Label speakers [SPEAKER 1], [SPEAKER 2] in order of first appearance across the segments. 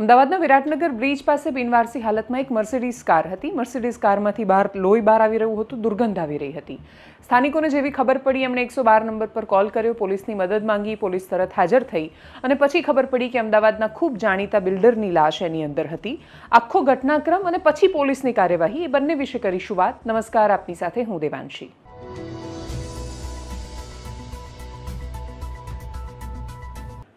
[SPEAKER 1] અમદાવાદના વિરાટનગર બ્રિજ પાસે બિનવારસી હાલતમાં એક મર્સિડીઝ કાર હતી. મર્સિડીઝ કારમાંથી બહાર લોહી બહાર આવી રહ્યું હતું, દુર્ગંધ આવી રહી હતી. સ્થાનિકોને જેવી ખબર પડી, એમણે એકસો બાર નંબર પર કોલ કર્યો, પોલીસની મદદ માંગી, પોલીસ તરત હાજર થઈ અને પછી ખબર પડી કે અમદાવાદના ખૂબ જાણીતા બિલ્ડરની લાશ એની અંદર હતી. આખો ઘટનાક્રમ અને પછી પોલીસની કાર્યવાહી એ બંને વિશે કરીશું વાત. નમસ્કાર, આપની સાથે હું દેવાંશી.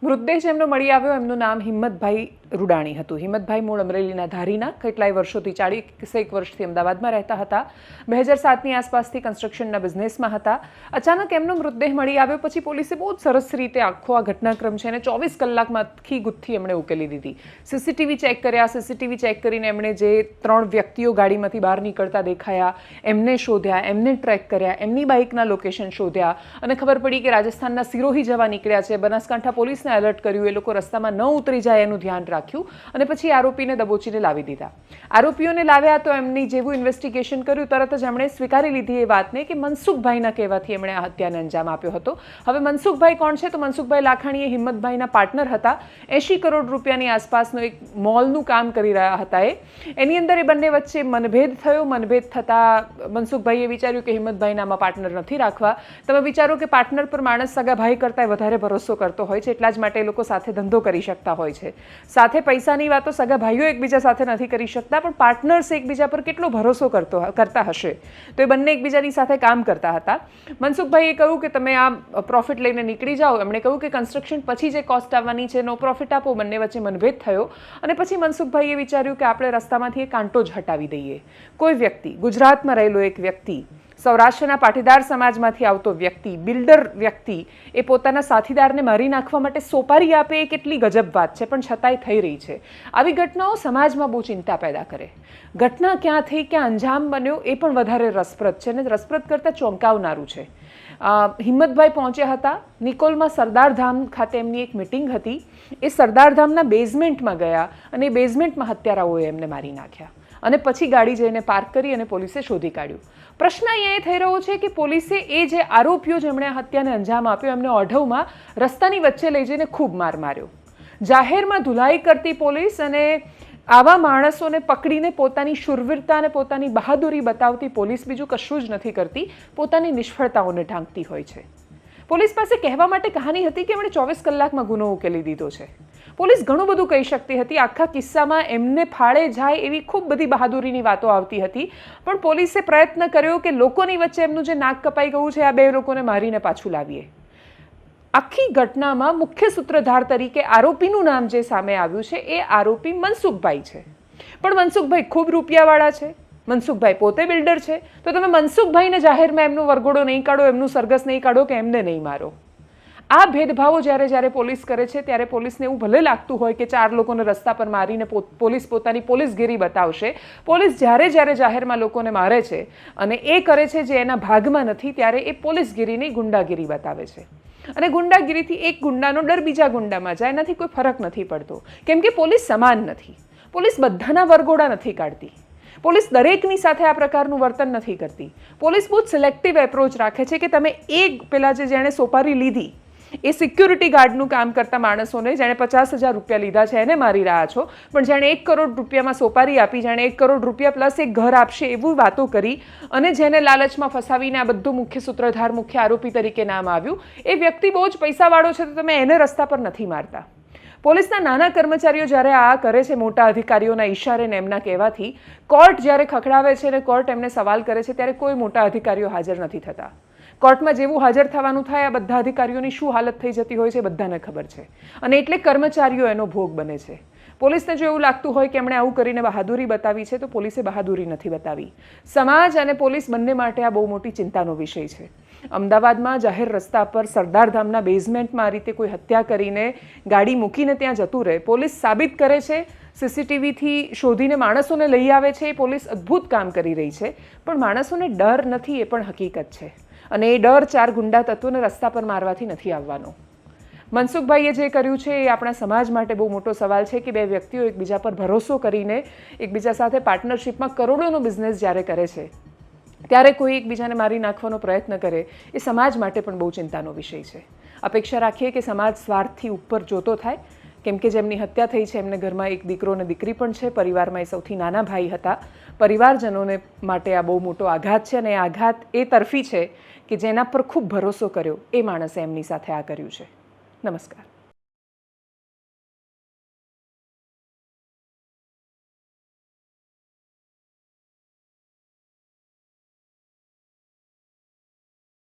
[SPEAKER 1] મૃતદેહ જેમનો મળી આવ્યો, એમનું નામ હિંમતભાઈ રૂડાણી હતું. હિંમતભાઈ મૂળ અમરેલીના ધારીના કેટલાય વર્ષોથી ચાળીસેક વર્ષથી અમદાવાદમાં રહેતા હતા. બે હજાર સાતની આસપાસથી કન્સ્ટ્રક્શનના બિઝનેસમાં હતા. અચાનક એમનો મૃતદેહ મળી આવ્યો, પછી પોલીસે બહુ સરસ રીતે આખો આ ઘટનાક્રમ છે અને ચોવીસ કલાકમાં આખી ગુથ્થી એમણે ઉકેલી દીધી. સીસીટીવી ચેક કર્યા સીસીટીવી ચેક કરીને એમણે જે ત્રણ વ્યક્તિઓ ગાડીમાંથી બહાર નીકળતા દેખાયા, એમને શોધ્યા, એમને ટ્રેક કર્યા, એમની બાઇકના લોકેશન શોધ્યા અને ખબર પડી કે રાજસ્થાનના સિરોહી જવા નીકળ્યા છે. બનાસકાંઠા પોલીસને એલર્ટ કર્યું, એ લોકો રસ્તામાં ન ઉતરી જાય એનું ધ્યાન રાખ્યું. અને પછી આરોપીને દબોચીને લાવી દીધા. આરોપીઓને લાવ્યા તો એમની જેવું ઇન્વેસ્ટિગેશન કર્યું. તરત જ એમણે સ્વીકારી લીધી એ વાતને કે મનસુખભાઈના કહેવાથી એમણે આ હત્યાને અંજામ આપ્યો હતો. હવે મનસુખભાઈ કોણ છે? તો મનસુખભાઈ લાખાણીએ હિંમતભાઈના પાર્ટનર હતા. એંશી કરોડ રૂપિયાની આસપાસનું એક મોલનું કામ કરી રહ્યા હતા એ. એની અંદર એ બંને વચ્ચે મનભેદ થયો. મનભેદ થતાં મનસુખભાઈએ વિચાર્યું કે હિંમતભાઈ આમાં પાર્ટનર નથી રાખવા. તમે વિચારો કે પાર્ટનર પર માણસ સગા ભાઈ કરતાં વધારે ભરોસો કરતો હોય છે. એટલા જ માટે એ લોકો સાથે ધંધો કરી શકતા હોય છે. સાથે પૈસાની વાતો સગા ભાઈઓ એકબીજા સાથે નથી કરી શકતા, પણ પાર્ટનર્સ એકબીજા પર કેટલો ભરોસો કરતો કરતા હશે? તો એ બંને એકબીજાની સાથે કામ કરતા હતા. મનસુખભાઈએ કહ્યું કે તમે આ પ્રોફિટ લઈને નીકળી જાઓ. એમણે કહ્યું કે કન્સ્ટ્રક્શન પછી જે કોસ્ટ આવવાની છે એનો પ્રોફિટ આપો, બંને વચ્ચે મનભેદ થયો. અને પછી મનસુખભાઈએ વિચાર્યું કે આપણે રસ્તામાંથી એ કાંટો જ હટાવી દઈએ. કોઈ વ્યક્તિ, ગુજરાતમાં રહેલો એક વ્યક્તિ સૌરાષ્ટ્રના પાટીદાર સમાજમાંથી આવતો વ્યક્તિ, બિલ્ડર વ્યક્તિ, એ પોતાના સાથીદારને મારી નાખવા માટે સોપારી આપે એ કેટલી ગજબ વાત છે, પણ છતાંય થઈ રહી છે. આવી ઘટનાઓ સમાજમાં બહુ ચિંતા પેદા કરે. ઘટના ક્યાં થઈ, ક્યાં અંજામ બન્યો, એ પણ વધારે રસપ્રદ છે અને રસપ્રદ કરતાં ચોંકાવનારું છે. હિંમતભાઈ પહોંચ્યા હતા. નિકોલમાં સરદારધામ ખાતે એમની એક મિટિંગ હતી. એ સરદારધામના બેઝમેન્ટમાં ગયા અને બેઝમેન્ટમાં હત્યારાઓએ એમને મારી નાખ્યા. અને પછી ગાડી જઈને પાર્ક કરી અને પોલીસે શોધી કાઢ્યું. પ્રશ્ન અહીંયા એ થઈ રહ્યો છે કે પોલીસે એ જે આરોપીઓ જેમણે હત્યાને અંજામ આપ્યો, એમને ઓઢવમાં રસ્તાની વચ્ચે લઈ જઈને ખૂબ માર માર્યો. જાહેરમાં ધુલાઈ કરતી પોલીસ અને આવા માણસોને પકડીને પોતાની શુરવીરતા અને પોતાની બહાદુરી બતાવતી પોલીસ બીજું કશું જ નથી કરતી. પોતાની નિષ્ફળતાઓને ઢાંકતી હોય છે. પોલીસ પાસે કહેવા માટે કહાની હતી કે એમણે ચોવીસ કલાકમાં ગુનો ઉકેલી દીધો છે. પોલીસ ઘણું બધું કહી શકતી હતી. આખા કિસ્સામાં એમને ફાળે જાય એવી ખૂબ બધી બહાદુરીની વાતો આવતી હતી. પણ પોલીસે પ્રયત્ન કર્યો કે લોકોની વચ્ચે એમનું જે નાક કપાઈ ગયું છે, આ બે લોકોને મારીને પાછું લાવીએ. આખી ઘટનામાં મુખ્ય સૂત્રધાર તરીકે આરોપીનું નામ જે સામે આવ્યું છે, એ આરોપી મનસુખભાઈ છે. પણ મનસુખભાઈ ખૂબ રૂપિયાવાળા છે. મનસુખભાઈ પોતે બિલ્ડર છે. તો તમે મનસુખભાઈને જાહેરમાં એમનો વરઘોડો નહીં કાઢો, એમનું સરઘસ નહીં કાઢો કે એમને નહીં મારો. આ ભેદભાવો જ્યારે જ્યારે પોલીસ કરે છે, ત્યારે પોલીસને એવું ભલે લાગતું હોય કે ચાર લોકોને રસ્તા પર મારીને પોલીસ પોતાની પોલીસગીરી બતાવશે. પોલીસ જ્યારે જ્યારે જાહેરમાં લોકોને મારે છે અને એ કરે છે જે એના ભાગમાં નથી, ત્યારે એ પોલીસગીરીની ગુંડાગીરી બતાવે છે. અને ગુંડાગીરીથી એક ગુંડાનો ડર બીજા ગુંડામાં જાય, એનાથી કોઈ ફરક નથી પડતો. કેમ કે પોલીસ સમાન નથી. પોલીસ બધાના વરઘોડા નથી કાઢતી. પોલીસ દરેકની સાથે આ પ્રકારનું વર્તન નથી કરતી. પોલીસ બહુ સિલેક્ટિવ એપ્રોચ રાખે છે કે તમે એક, પેલા જે જેણે સોપારી લીધી, એ સિક્યુરિટી ગાર્ડનું કામ કરતા માણસોને જેણે પચાસ હજાર રૂપિયા લીધા છે, એને મારી રહ્યા છો. પણ જેણે એક કરોડ રૂપિયામાં સોપારી આપી, જેણે એક કરોડ રૂપિયા પ્લસ એક ઘર આપશે એવું વાતો કરી અને જેને લાલચમાં ફસાવીને આ બધું મુખ્ય સૂત્રધાર, મુખ્ય આરોપી તરીકે નામ આવ્યું, એ વ્યક્તિ બહુ જ પૈસાવાળો છે તો તમે એને રસ્તા પર નથી મારતા. પોલીસના નાના કર્મચારીઓ જ્યારે આ કરે છે, મોટા અધિકારીઓના ઈશારે ને એમના કહેવાથી, કોર્ટ જ્યારે ખખડાવે છે અને કોર્ટ એમને સવાલ કરે છે, ત્યારે કોઈ મોટા અધિકારીઓ હાજર નથી થતા. કોર્ટમાં જેવું હાજર થવાનું થાય, આ બધા અધિકારીઓની શું હાલત થઈ જતી હોય છે બધાને ખબર છે. અને એટલે કર્મચારીઓ એનો ભોગ બને છે. પોલીસને જો એવું લાગતું હોય કે એમણે આવું કરીને બહાદુરી બતાવી છે, તો પોલીસે બહાદુરી નથી બતાવી. સમાજ અને પોલીસ બંને માટે આ બહુ મોટી ચિંતાનો વિષય છે. અમદાવાદમાં જાહેર રસ્તા પર સરદારધામના બેઝમેન્ટમાં આ રીતે કોઈ હત્યા કરીને ગાડી મૂકીને ત્યાં જતું રહે. પોલીસ સાબિત કરે છે, સીસીટીવીથી શોધીને માણસોને લઈ આવે છે, એ પોલીસ અદ્ભુત કામ કરી રહી છે. પણ માણસોને ડર નથી, એ પણ હકીકત છે. અને એ ડર ચાર ગુંડા તત્વોને રસ્તા પર મારવાથી નથી આવવાનો. મનસુખભાઈએ જે કર્યું છે એ આપણા સમાજ માટે બહુ મોટો સવાલ છે કે બે વ્યક્તિઓ એકબીજા પર ભરોસો કરીને એકબીજા સાથે પાર્ટનરશિપમાં કરોડોનો બિઝનેસ જ્યારે કરે છે, ત્યારે કોઈ એકબીજાને મારી નાખવાનો પ્રયત્ન કરે, એ સમાજ માટે પણ બહુ ચિંતાનો વિષય છે. અપેક્ષા રાખીએ કે સમાજ સ્વાર્થથી ઉપર જોતો થાય, કેમ કે જેમની હત્યા થઈ છે એમને ઘરમાં એક દીકરો અને દીકરી પણ છે, પરિવારમાં એ સૌથી નાના ભાઈ હતા. પરિવારજનોને માટે આ બહુ મોટો આઘાત છે અને આઘાત એ તરફી છે કે જેના પર ખૂબ ભરોસો કર્યો, એ માણસે એમની સાથે આ કર્યું છે. નમસ્કાર.